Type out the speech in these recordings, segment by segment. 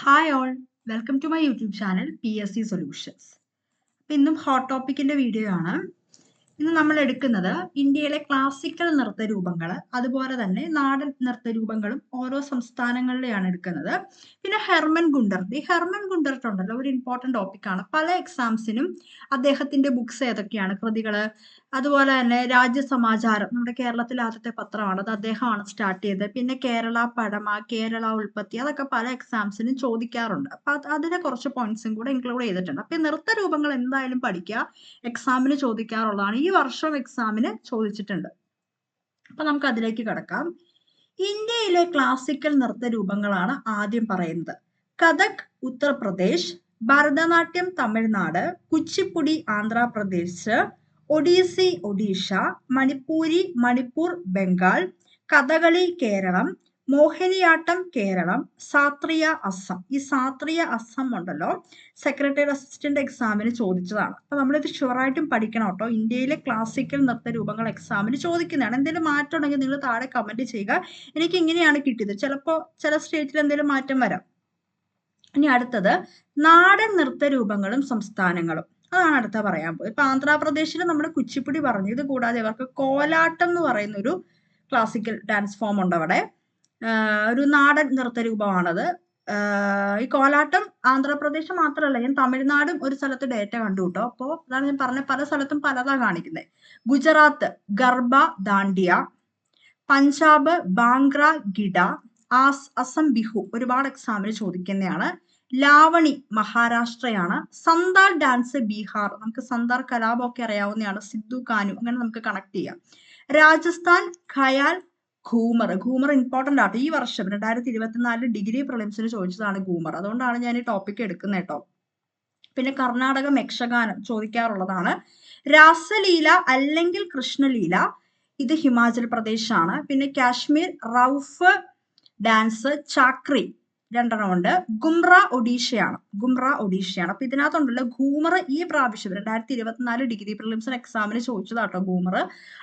Hi all welcome to my YouTube channel P S C solutions ഇന്നും hot ടോപ്പിക്കിന്റെ video ആണ്. ഇന്ന് നമ്മൾ എടുക്കുന്നത് ഇന്ത്യയിലെ ക്ലാസിക്കൽ നൃത്ത രൂപങ്ങൾ അതുപോലെ തന്നെ നാടൻ നൃത്ത രൂപങ്ങളും ഓരോ സംസ്ഥാനങ്ങളിലെയാണ് എടുക്കുന്നത്. പിന്നെ ഹെർമൻ ഗുണ്ടർട്ട് ഈ ഹെർമൻ ഗുണ്ടർട്ട് ഉണ്ടല്ലോ ഒരു ഇമ്പോർട്ടന്റ് ടോപ്പിക്കാണ് പല എക്സാംസിനും അദ്ദേഹത്തിന്റെ ബുക്സ് ഏതൊക്കെയാണ്? കൃതികൾ അതുപോലെ തന്നെ രാജ്യസമാചാരം നമ്മുടെ കേരളത്തിലെ ആദ്യത്തെ പത്രമാണ്. അത് അദ്ദേഹമാണ് സ്റ്റാർട്ട് ചെയ്തത്. പിന്നെ കേരള പടമ കേരള ഉൽപ്പത്തി അതൊക്കെ പല എക്സാംസിനും ചോദിക്കാറുണ്ട്. അപ്പൊ അത് അതിലെ കുറച്ച് പോയിന്റ്സും കൂടെ ഇൻക്ലൂഡ് ചെയ്തിട്ടുണ്ട്. അപ്പൊ നൃത്ത രൂപങ്ങൾ എന്തായാലും പഠിക്കുക എക്സാമിന് ചോദിക്കാറുള്ളതാണ്. ഈ വർഷം എക്സാമിന് ചോദിച്ചിട്ടുണ്ട്. അപ്പൊ നമുക്ക് അതിലേക്ക് കടക്കാം. ഇന്ത്യയിലെ ക്ലാസിക്കൽ നൃത്ത രൂപങ്ങളാണ് ആദ്യം പറയുന്നത്. കഥക് ഉത്തർപ്രദേശ് ഭരതനാട്യം തമിഴ്നാട് കുച്ചിപ്പുടി ആന്ധ്രാപ്രദേശ് ഒഡീസി ഒഡീഷ മണിപ്പൂരി മണിപ്പൂർ ബംഗാൾ കഥകളി കേരളം മോഹിനിയാട്ടം കേരളം സാത്രിയ അസം. ഈ സാത്രിയ അസം ഉണ്ടല്ലോ സെക്രട്ടറി അസിസ്റ്റന്റ് എക്സാമിന് ചോദിച്ചതാണ്. അപ്പൊ നമ്മളിത് ഷുവറായിട്ടും പഠിക്കണം കേട്ടോ. ഇന്ത്യയിലെ ക്ലാസിക്കൽ നൃത്ത രൂപങ്ങൾ എക്സാമിന് ചോദിക്കുന്നതാണ്. എന്തെങ്കിലും മാറ്റം ഉണ്ടെങ്കിൽ നിങ്ങൾ താഴെ കമന്റ് ചെയ്യുക. എനിക്ക് ഇങ്ങനെയാണ് കിട്ടിയത്. ചിലപ്പോ ചില സ്റ്റേറ്റിൽ എന്തെങ്കിലും മാറ്റം വരാം. ഇനി അടുത്തത് നാടൻ നൃത്ത രൂപങ്ങളും സംസ്ഥാനങ്ങളും. അതാണ് അടുത്ത പറയാൻ പോയത്. ഇപ്പൊ ആന്ധ്രാപ്രദേശിൽ നമ്മുടെ കുച്ചിപ്പുടി പറഞ്ഞു. ഇത് കൂടാതെ അവർക്ക് കോലാട്ടം എന്ന് പറയുന്ന ഒരു ക്ലാസിക്കൽ ഡാൻസ് ഫോം ഉണ്ട് അവിടെ. ഒരു നാടൻ നൃത്ത നൃത്തരൂപമാണത് ഈ കോലാട്ടം ആന്ധ്രാപ്രദേശ് മാത്രമല്ല ഞാൻ തമിഴ്നാടും ഒരു സ്ഥലത്ത് ഡേറ്റ കണ്ടു കേട്ടോ അപ്പോൾ അതാണ് ഞാൻ പറഞ്ഞ പല സ്ഥലത്തും പലതാ കാണിക്കുന്നത് ഗുജറാത്ത് ഗർബ ദാണ്ടിയ പഞ്ചാബ് ബാംഗ്ര ഗിഡ ആസ് അസം ബിഹു ഒരുപാട് എക്സാമിന് ചോദിക്കുന്നതാണ് ലാവണി മഹാരാഷ്ട്രയാണ്. സന്താർ ഡാൻസ് ബീഹാർ നമുക്ക് സന്താർ കലാപമൊക്കെ അറിയാവുന്നതാണ്. സിദ്ധു കാനു അങ്ങനെ നമുക്ക് കണക്ട് ചെയ്യാം. രാജസ്ഥാൻ ഖയാൽ ഘൂമർ ഘൂമർ ഇമ്പോർട്ടന്റ് ആട്ടോ. ഈ വർഷം രണ്ടായിരത്തി ഇരുപത്തിനാലിൽ ഡിഗ്രി പ്രിലിംസിന് ചോദിച്ചതാണ് ഘൂമർ അതുകൊണ്ടാണ് ഞാൻ ഈ ടോപ്പിക് എടുക്കുന്നത് കേട്ടോ പിന്നെ കർണാടക യക്ഷഗാനം ചോദിക്കാറുള്ളതാണ്. രാസലീല അല്ലെങ്കിൽ കൃഷ്ണലീല. ഇത് ഹിമാചൽ പ്രദേശാണ്. പിന്നെ കാശ്മീർ റൌഫ് ഡാൻസ് ചാക്രി. രണ്ടെണ്ണമുണ്ട് ഗുംറ ഒഡീഷയാണ്. ഗുംറ ഒഡീഷയാണ്. അപ്പൊ ഇതിനകത്തുണ്ടല്ലോ ഗൂമർ ഈ പ്രാവശ്യം രണ്ടായിരത്തി ഇരുപത്തിനാല് ഡിഗ്രി പ്രിലിംസിന് എക്സാമിന് ചോദിച്ചതാട്ടോ ഗൂമർ.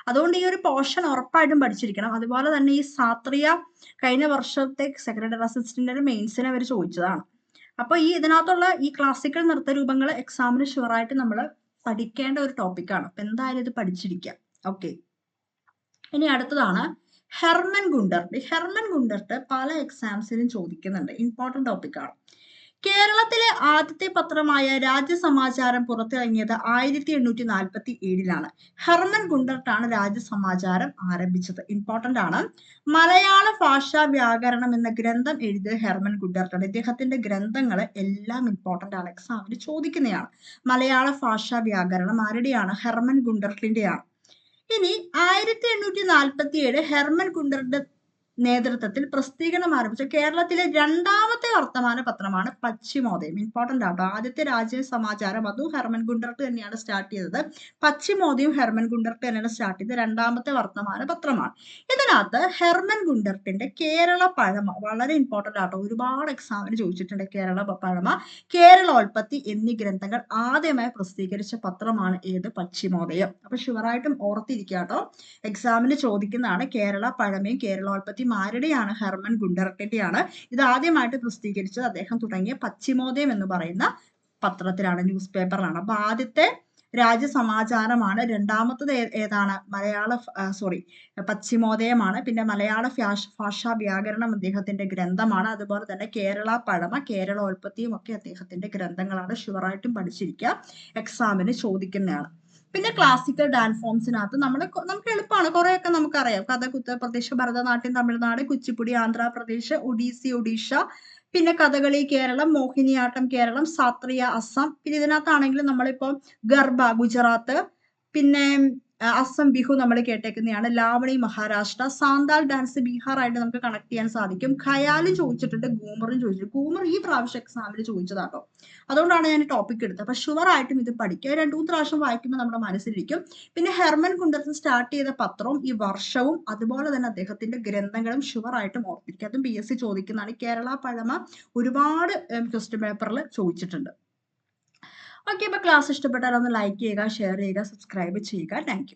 അതുകൊണ്ട് ഈ ഒരു പോർഷൻ ഉറപ്പായിട്ടും പഠിച്ചിരിക്കണം. അതുപോലെ തന്നെ ഈ സാത്രിയ കഴിഞ്ഞ വർഷത്തെ സെക്രട്ടറി അസിസ്റ്റന്റിന്റെ മെയിൻസിനെ അവർ ചോദിച്ചതാണ്. അപ്പൊ ഈ ഇതിനകത്തുള്ള ഈ ക്ലാസിക്കൽ നൃത്ത രൂപങ്ങൾ എക്സാമിന് ഷുവറായിട്ട് നമ്മൾ പഠിക്കേണ്ട ഒരു ടോപ്പിക്കാണ് അപ്പൊ എന്തായാലും ഇത് പഠിച്ചിരിക്കാം. ഓക്കെ ഇനി അടുത്തതാണ്. Hermann Gundert. ഹെർമൻ ഗുണ്ടർട്ട് പല എക്സാംസിലും ചോദിക്കുന്നുണ്ട്. ഇമ്പോർട്ടന്റ് ടോപ്പിക്കാണ് കേരളത്തിലെ ആദ്യത്തെ പത്രമായ രാജ്യസമാചാരം പുറത്തിറങ്ങിയത് ആയിരത്തി എണ്ണൂറ്റി നാൽപ്പത്തി ഏഴിലാണ് ഹെർമൻ ഗുണ്ടർട്ടാണ് രാജ്യസമാചാരം ആരംഭിച്ചത്. ഇമ്പോർട്ടന്റ് ആണ്. മലയാള ഭാഷാ വ്യാകരണം എന്ന ഗ്രന്ഥം എഴുതിയ ഹെർമൻ ഗുണ്ടർട്ടാണ്. ഇദ്ദേഹത്തിന്റെ ഗ്രന്ഥങ്ങൾ എല്ലാം ഇമ്പോർട്ടന്റ് ആണ്. എക്സാമിന് ചോദിക്കുന്നതാണ്. മലയാള ഭാഷാ വ്യാകരണം ആരുടെയാണ്? ഹെർമൻ ഗുണ്ടർട്ടിന്റെയാണ്. ഇനി ആയിരത്തി എണ്ണൂറ്റി നാൽപ്പത്തി ഏഴ് ഹെർമൻ കുണ്ടറുടെ നേതൃത്വത്തിൽ പ്രസിദ്ധീകരണം ആരംഭിച്ച. കേരളത്തിലെ രണ്ടാമത്തെ വർത്തമാന പത്രമാണ് പശ്ചിമോദയം. ഇമ്പോർട്ടന്റ് ആട്ടോ ആദ്യത്തെ രാജ്യ സമാചാരം അതു ഹെർമൻ ഗുണ്ടർട്ട് തന്നെയാണ് സ്റ്റാർട്ട് ചെയ്തത്. പശ്ചിമോദയം ഹെർമൻ ഗുണ്ടർട്ട് തന്നെയാണ് സ്റ്റാർട്ട് ചെയ്തത്. രണ്ടാമത്തെ വർത്തമാന പത്രമാണ്. ഇതിനകത്ത് ഹെർമൻ ഗുണ്ടർട്ടിന്റെ കേരള പഴമ വളരെ ഇമ്പോർട്ടന്റ് ആട്ടോ ഒരുപാട് എക്സാമിന് ചോദിച്ചിട്ടുണ്ട് കേരള പഴമ. കേരളോൽപ്പത്തി എന്നീ ഗ്രന്ഥങ്ങൾ ആദ്യമായി പ്രസിദ്ധീകരിച്ച പത്രമാണ് ഏത്? പശ്ചിമോദയം. അപ്പൊ ഷുവറായിട്ടും ഓർത്തിരിക്കാട്ടോ എക്സാമിന് ചോദിക്കുന്നതാണ് കേരള പഴമയും കേരളോൽപ്പത്തി ആരുടെയാണ് ഹെർമൻ ഗുണ്ടർട്ടിന്റെയാണ് ഇത് ആദ്യമായിട്ട് പ്രസിദ്ധീകരിച്ചത് അദ്ദേഹം തുടങ്ങിയ പശ്ചിമോദയം എന്ന് പറയുന്ന പത്രത്തിലാണ് ന്യൂസ് പേപ്പറിലാണ്. അപ്പൊ ആദ്യത്തെ രാജ്യസമാചാരമാണ് രണ്ടാമത്തത് ഏതാണ്? മലയാള സോറി പശ്ചിമോദയമാണ് പിന്നെ മലയാള ഭാഷാ വ്യാകരണം അദ്ദേഹത്തിന്റെ ഗ്രന്ഥമാണ്. അതുപോലെ തന്നെ കേരള പഴമ കേരളോൽപത്തിയും ഒക്കെ അദ്ദേഹത്തിന്റെ ഗ്രന്ഥങ്ങളാണ് ഷുവറായിട്ടും പഠിച്ചിരിക്കുക. എക്സാമിന് ചോദിക്കുന്നതാണ്. പിന്നെ ക്ലാസിക്കൽ ഡാൻസ് ഫോംസിനകത്ത് നമ്മൾ നമുക്ക് എളുപ്പമാണ് കുറേയൊക്കെ നമുക്കറിയാം. കഥക് ഉത്തർപ്രദേശ് ഭരതനാട്യം തമിഴ്നാട് കുച്ചിപ്പുടി ആന്ധ്രാപ്രദേശ് ഒഡീസി ഒഡീഷ പിന്നെ കഥകളി കേരളം മോഹിനിയാട്ടം കേരളം സാത്രിയ അസം. പിന്നെ ഇതിനകത്താണെങ്കിൽ നമ്മളിപ്പോൾ ഗർഭ ഗുജറാത്ത് പിന്നെ അസം ബിഹു നമ്മൾ കേട്ടേക്കുന്നതാണ്. ലാവണി മഹാരാഷ്ട്ര സാന്താൾ ഡാൻസ് ബീഹാർ ആയിട്ട് നമുക്ക് കണക്ട് ചെയ്യാൻ സാധിക്കും. ഖയാലും ചോദിച്ചിട്ടുണ്ട് ഗൂമറും ചോദിച്ചിട്ടുണ്ട്. ഗൂമർ ഈ പ്രാവശ്യം എക്സാമിൽ ചോദിച്ചതാട്ടോ. അതുകൊണ്ടാണ് ഞാൻ ടോപ്പിക് എടുത്തത്. അപ്പൊ ഷുവർ ആയിട്ടും ഇത് പഠിക്കുക. രണ്ടു മൂന്ന് പ്രാവശ്യം വായിക്കുമ്പോൾ നമ്മുടെ മനസ്സിലിരിക്കും. പിന്നെ ഹെർമൻ കുണ്ടർത്ത് സ്റ്റാർട്ട് ചെയ്ത പത്രവും ഈ വർഷവും അതുപോലെ തന്നെ അദ്ദേഹത്തിന്റെ ഗ്രന്ഥങ്ങളും ഷുവർ ആയിട്ടും ഓർത്തിരിക്കും. അതും പി എസ് സി ചോദിക്കുന്നതാണ്. കേരള പഴമ ഒരുപാട് ക്വസ്റ്റ്യൻ പേപ്പറിൽ ചോദിച്ചിട്ടുണ്ട്. ഓക്കെ അപ്പോൾ ക്ലാസ് ഇഷ്ടപ്പെട്ടാൽ ഒന്ന് ലൈക്ക് ചെയ്യുക ഷെയർ ചെയ്യുക സബ്സ്ക്രൈബ് ചെയ്യുക. താങ്ക്